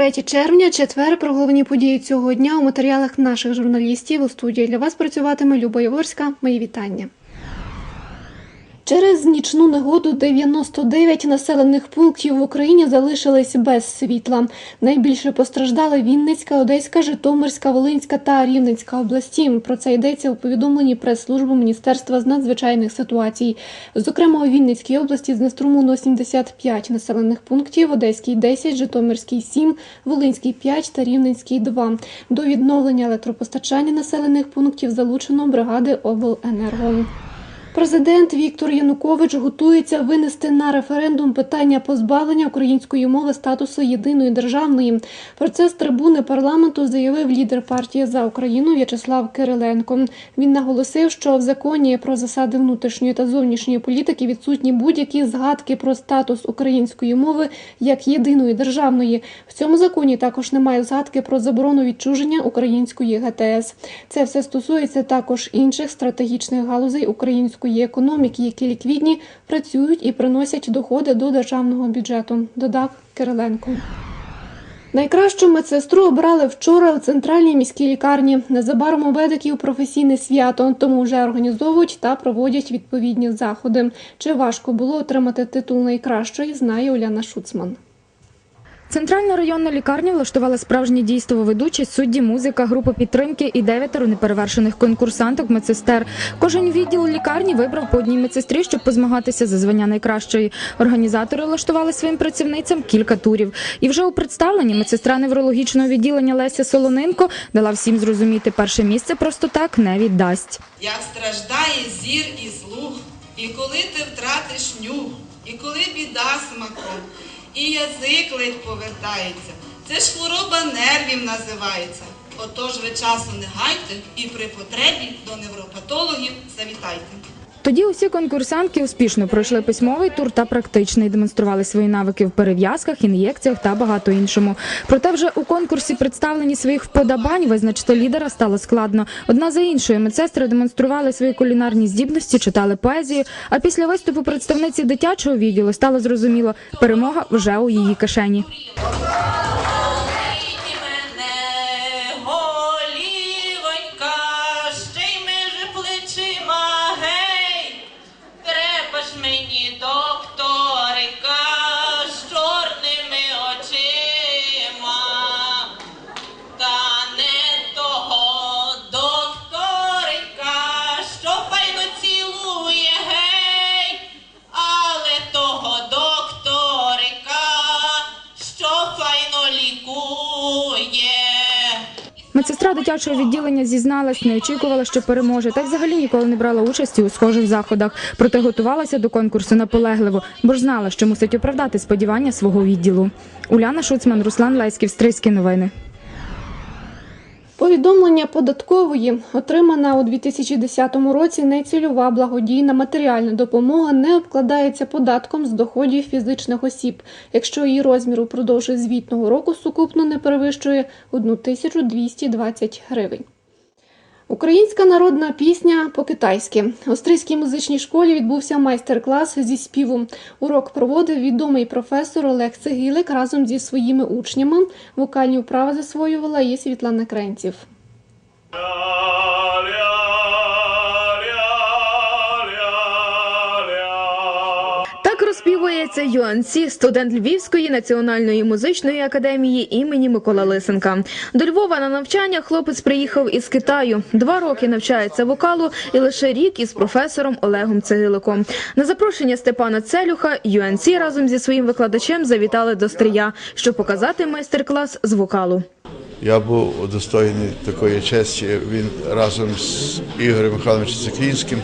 23 червня, четвер, про головні події цього дня у матеріалах наших журналістів у студії для вас працюватиме Люба Яворська. Мої вітання. Через нічну негоду 99 населених пунктів в Україні залишились без світла. Найбільше постраждали Вінницька, Одеська, Житомирська, Волинська та Рівненська області. Про це йдеться у повідомленні прес-служби Міністерства з надзвичайних ситуацій. Зокрема, у Вінницькій області знеструмлено 75 населених пунктів, Одеській 10, Житомирській 7, Волинській 5 та Рівненській 2. До відновлення електропостачання населених пунктів залучено бригади обленерго. Президент Віктор Янукович готується винести на референдум питання позбавлення української мови статусу єдиної державної. Про це з трибуни парламенту заявив лідер партії за Україну В'ячеслав Кириленко. Він наголосив, що в законі про засади внутрішньої та зовнішньої політики відсутні будь-які згадки про статус української мови як єдиної державної. В цьому законі також немає згадки про заборону відчуження української ГТС. Це все стосується також інших стратегічних галузей української економіки, які ліквідні, працюють і приносять доходи до державного бюджету. Додав Кириленко. Найкращу медсестру обрали вчора у центральній міській лікарні. Незабаром у медиків професійне свято, тому вже організовують та проводять відповідні заходи. Чи важко було отримати титул найкращої, знає Уляна Шуцман. Центральна районна лікарня влаштувала справжнє дійство ведучість, судді, музика, група підтримки і дев'ятеро неперевершених конкурсанток медсестер. Кожен відділ лікарні вибрав по одній медсестрі, щоб позмагатися за звання найкращої. Організатори влаштували своїм працівницям кілька турів. І вже у представленні медсестра неврологічного відділення Леся Солоненко дала всім зрозуміти, перше місце просто так не віддасть. Як страждає зір і слух, і коли ти втратиш нюх, і коли біда смаком, і язик ледь повертається. Це ж хвороба нервів називається. Отож ви часу не гайте і при потребі до невропатологів завітайте. Тоді усі конкурсантки успішно пройшли письмовий тур та практичний, демонстрували свої навики в перев'язках, ін'єкціях та багато іншому. Проте вже у конкурсі представлені своїх вподобань визначити лідера стало складно. Одна за іншою медсестри демонстрували свої кулінарні здібності, читали поезію. А після виступу представниці дитячого відділу стало зрозуміло, перемога вже у її кишені. Медсестра дитячого відділення зізналась, не очікувала, що переможе, та й взагалі ніколи не брала участі у схожих заходах. Проте готувалася до конкурсу наполегливо, бо ж знала, що мусить оправдати сподівання свого відділу. Уляна Шуцман, Руслан Леськів, Стрийські новини. Повідомлення податкової отримана у 2010 році нецільова благодійна матеріальна допомога не обкладається податком з доходів фізичних осіб, якщо її розмір упродовж звітного року сукупно не перевищує 1220 гривень. Українська народна пісня по-китайськи. У Остризькій музичній школі відбувся майстер-клас зі співу. Урок проводив відомий професор Олег Цегілик разом зі своїми учнями. Вокальні вправи засвоювала і Світлана Кренців. Так розпівується Юан Сі, студент Львівської національної музичної академії імені Микола Лисенка. До Львова на навчання хлопець приїхав із Китаю. Два роки навчається вокалу і лише рік із професором Олегом Цегиликом. На запрошення Степана Целюха Юан Сі разом зі своїм викладачем завітали до Стрия, щоб показати майстер-клас з вокалу. Я був удостоєний такої честі. Він разом з Ігорем Михайловичем Циклінським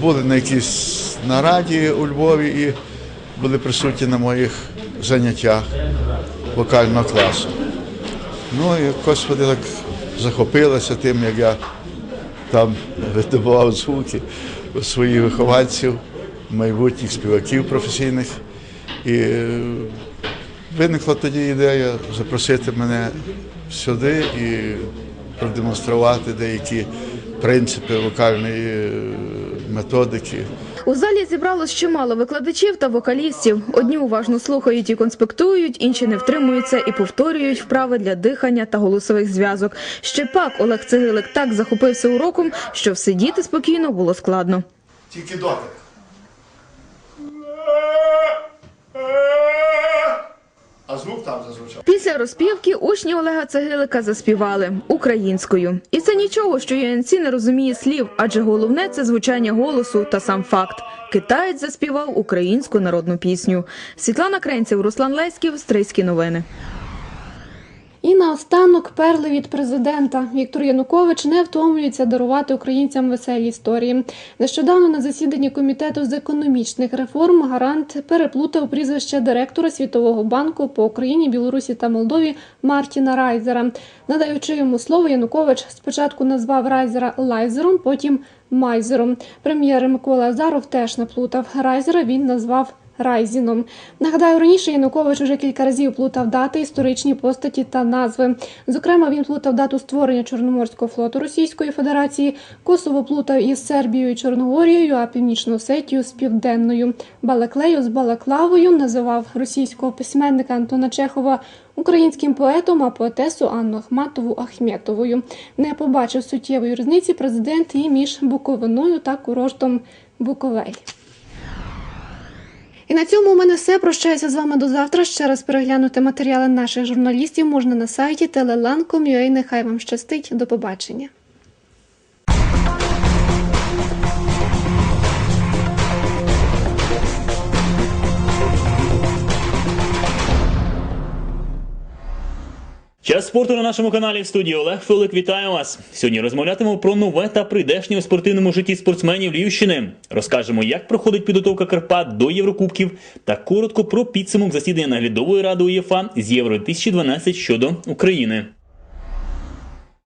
були на якійсь нараді у Львові і були присутні на моїх заняттях вокального класу. Ну і вони так захопилися тим, як я там видавав звуки своїх вихованців, майбутніх співаків професійних. І е, виникла тоді ідея запросити мене сюди і продемонструвати деякі принципи вокальної е, методики. У залі зібралось чимало викладачів та вокалістів. Одні уважно слухають і конспектують, інші не втримуються і повторюють вправи для дихання та голосових зв'язок. Ще пак Олег Цегилик так захопився уроком, що всидіти спокійно було складно. Тільки дотик. А звук там зазвучав. Після розпівки учні Олега Цегилика заспівали українською. І це нічого, що ЮНЦ не розуміє слів, адже головне це звучання голосу та сам факт. Китаєць заспівав українську народну пісню. Світлана Кренців, Руслан Леськів, Стрийські новини. І наостанок перли від президента. Віктор Янукович не втомлюється дарувати українцям веселі історії. Нещодавно на засіданні комітету з економічних реформ гарант переплутав прізвище директора Світового банку по Україні, Білорусі та Молдові Мартіна Райзера. Надаючи йому слово, Янукович спочатку назвав Райзера Лайзером, потім Майзером. Прем'єр Микола Азаров теж наплутав Райзера. Він назвав Райзіном. Нагадаю, раніше Янукович уже кілька разів плутав дати, історичні постаті та назви. Зокрема, він плутав дату створення Чорноморського флоту Російської Федерації, Косово плутав із Сербією і Чорногорією, а Північну Осетію з Південною. Балаклею з Балаклавою називав російського письменника Антона Чехова українським поетом, а поетесу Анну Ахматову Ахметовою. Не побачив суттєвої різниці президент і між Буковиною та курортом Буковель. І на цьому у мене все. Прощаюся з вами до завтра. Ще раз переглянути матеріали наших журналістів можна на сайті telelan.com.ua. Нехай вам щастить. До побачення. Час спорту на нашому каналі в студії Олег Филик. Вітаю вас. Сьогодні розмовлятимемо про нове та прийдешнє у спортивному житті спортсменів Львівщини. Розкажемо, як проходить підготовка Карпат до Єврокубків та коротко про підсумок засідання наглядової ради УЄФА з Євро 2012 щодо України.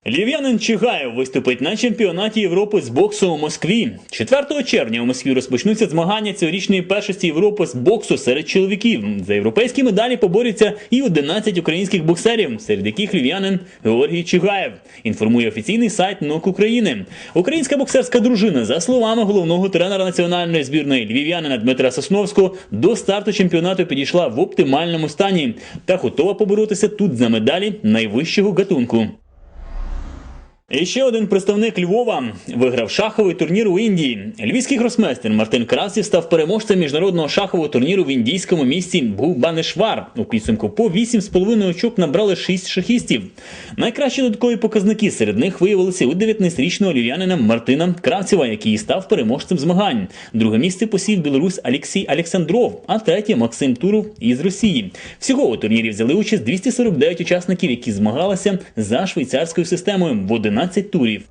Львів'янин Чигаєв виступить на чемпіонаті Європи з боксу у Москві. 4 червня у Москві розпочнуться змагання цьогорічної першості Європи з боксу серед чоловіків. За європейські медалі поборються і 11 українських боксерів, серед яких львів'янин Георгій Чигаєв. Інформує офіційний сайт НОК України. Українська боксерська дружина, за словами головного тренера національної збірної львів'янина Дмитра Сосновського, до старту чемпіонату підійшла в оптимальному стані та готова поборотися тут за медалі найвищого гатунку. І ще один представник Львова виграв шаховий турнір у Індії. Львівський гросмейстер Мартин Красів став переможцем міжнародного шахового турніру в індійському місті Бхубанешвар. У підсумку по 8,5 очок набрали 6 шахістів. Найкращі додаткові показники серед них виявилися у 19-річного львів'янина Мартина Кравцева, який став переможцем змагань. Друге місце посів білорус Олексій Олександров, а третє Максим Туров із Росії. Всього у турнірі взяли участь 249 учасників, які змагалися за швейцарською системою в 11 турів.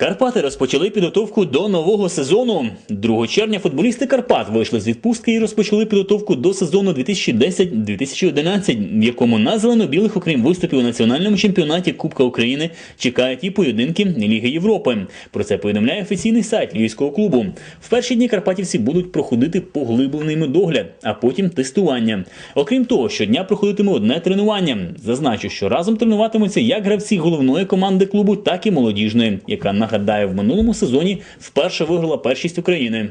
Карпати розпочали підготовку до нового сезону. 2 червня футболісти Карпат вийшли з відпустки і розпочали підготовку до сезону 2010-2011, в якому на зелено-білих, окрім виступів у національному чемпіонаті Кубка України, чекають і поєдинки Ліги Європи. Про це повідомляє офіційний сайт Львівського клубу. В перші дні карпатівці будуть проходити поглиблений медогляд, а потім тестування. Окрім того, щодня проходитиме одне тренування. Зазначу, що разом тренуватимуться як гравці головної команди клубу, так і молодіжної, яка нагадаю в минулому сезоні вперше виграла першість України.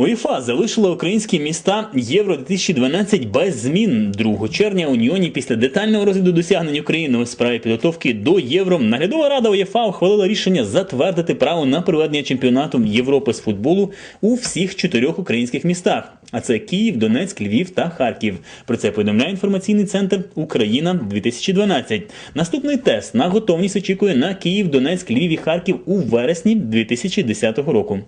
УЄФА залишила українські міста Євро 2012 без змін 2 червня. Уніоні після детального розгляду досягнень України у справі підготовки до Євро наглядова рада УЄФА ухвалила рішення затвердити право на проведення чемпіонату Європи з футболу у всіх чотирьох українських містах. А це Київ, Донецьк, Львів та Харків. Про це повідомляє інформаційний центр Україна 2012. Наступний тест на готовність очікує на Київ, Донецьк, Львів і Харків у вересні 2010 року.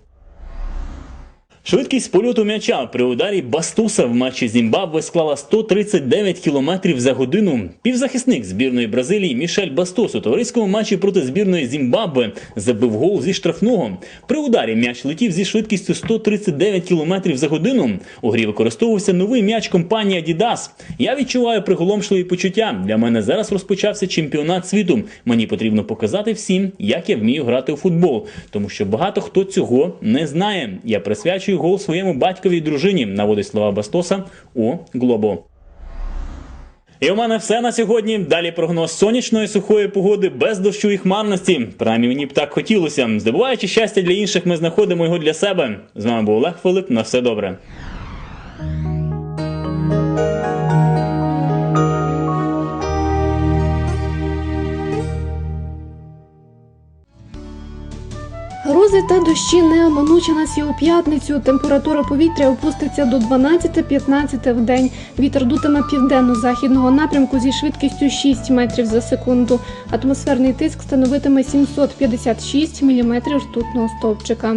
Швидкість польоту м'яча при ударі Бастуса в матчі Зімбабве склала 139 км за годину. Півзахисник збірної Бразилії Мішель Бастос у товариському матчі проти збірної Зімбабве забив гол зі штрафного. При ударі м'яч летів зі швидкістю 139 км за годину. У грі використовувався новий м'яч компанії Adidas. Я відчуваю приголомшливі почуття. Для мене зараз розпочався чемпіонат світу. Мені потрібно показати всім, як я вмію грати у футбол, тому що багато хто цього не знає. Я присвячую гол своєму батькові і дружині, наводить слова Бастоса у Глобо. І у мене все на сьогодні. Далі прогноз сонячної сухої погоди без дощу і хмарності. Принаймні мені б так хотілося. Здобуваючи щастя для інших, ми знаходимо його для себе. З вами був Олег Филип. На все добре. Грози та дощі не оминучі нас і у п'ятницю. Температура повітря опуститься до 12-15 в день. Вітер дутиме південно-західного напрямку зі швидкістю 6 метрів за секунду. Атмосферний тиск становитиме 756 міліметрів ртутного стовпчика.